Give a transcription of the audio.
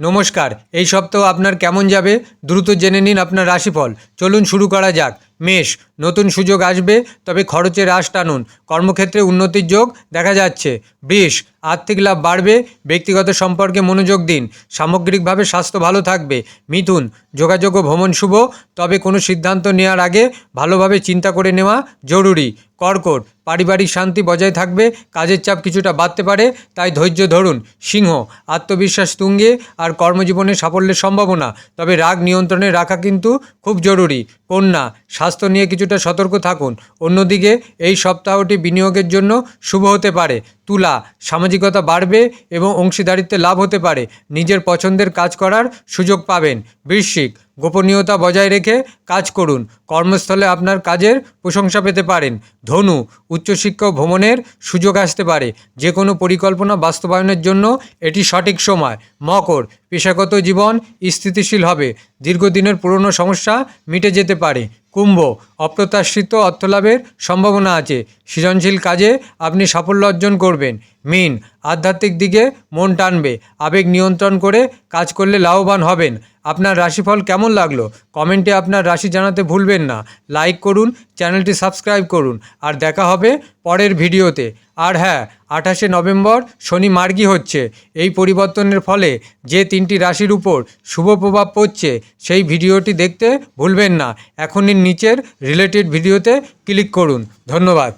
নমস্কার, এই সপ্তাহ আপনার কেমন যাবে? দ্রুত জেনে নিন আপনার রাশিফল। চলুন শুরু করা যাক। মেষ, নতুন সুযোগ আসবে, তবে খরচে হ্রাস টানুন। কর্মক্ষেত্রে উন্নতির যোগ দেখা যাচ্ছে। বৃষ, আর্থিক লাভ বাড়বে, ব্যক্তিগত সম্পর্কে মনোযোগ দিন, সামগ্রিকভাবে স্বাস্থ্য ভালো থাকবে। মিথুন, যোগাযোগ ও ভ্রমণ শুভ, তবে কোনো সিদ্ধান্ত নেওয়ার আগে ভালোভাবে চিন্তা করে নেওয়া জরুরি। কর্কট, পারিবারিক শান্তি বজায় থাকবে, কাজের চাপ কিছুটা বাড়তে পারে, তাই ধৈর্য ধরুন। সিংহ, আত্মবিশ্বাস তুঙ্গে আর কর্মজীবনে সাফল্যের সম্ভাবনা, তবে রাগ নিয়ন্ত্রণে রাখা কিন্তু খুব জরুরি। কন্যা স্বাস্থ্য নিয়ে কিছুটা সতর্ক থাকুন। অন্যদিকে, এই সপ্তাহটি বিনিয়োগের জন্য শুভ হতে পারে। তুলা, সামাজিকতা বাড়বে এবং অংশীদারিত্বে লাভ হতে পারে। নিজের পছন্দের কাজ করার সুযোগ পাবেন। বৃশ্চিক, গোপনীয়তা বজায় রেখে কাজ করুন। কর্মস্থলে আপনার কাজের প্রশংসা পেতে পারেন। ধনু, উচ্চশিক্ষা ভ্রমণের সুযোগ আসতে পারে। যে কোনো পরিকল্পনা বাস্তবায়নের জন্য এটি সঠিক সময়। মকর, পেশাগত জীবন স্থিতিশীল হবে। দীর্ঘদিনের পুরনো সমস্যা মিটে যেতে পারে। কুম্ভ, অপ্রত্যাশিত অর্থলাভের সম্ভাবনা আছে। সৃজনশীল কাজে আপনি সাফল্য অর্জন করবেন। মিন, আধ্যাত্মিক দিকে মন টানবে। আবেগ নিয়ন্ত্রণ করে কাজ করলে লাভবান হবেন। আপনার রাশিফল কেমন লাগল? কমেন্টে আপনার রাশি জানাতে ভুলবেন না। লাইক করুন, চ্যানেলটি সাবস্ক্রাইব করুন। আর দেখা হবে পরের ভিডিওতে। আর হ্যাঁ আঠাশে নভেম্বর শনি মার্গী হচ্ছে। এই পরিবর্তনের ফলে যে তিনটি রাশির উপর শুভ প্রভাব পড়ছে, সেই ভিডিওটি দেখতে ভুলবেন না। এখনই নিচের রিলেটেড ভিডিওতে ক্লিক করুন। ধন্যবাদ।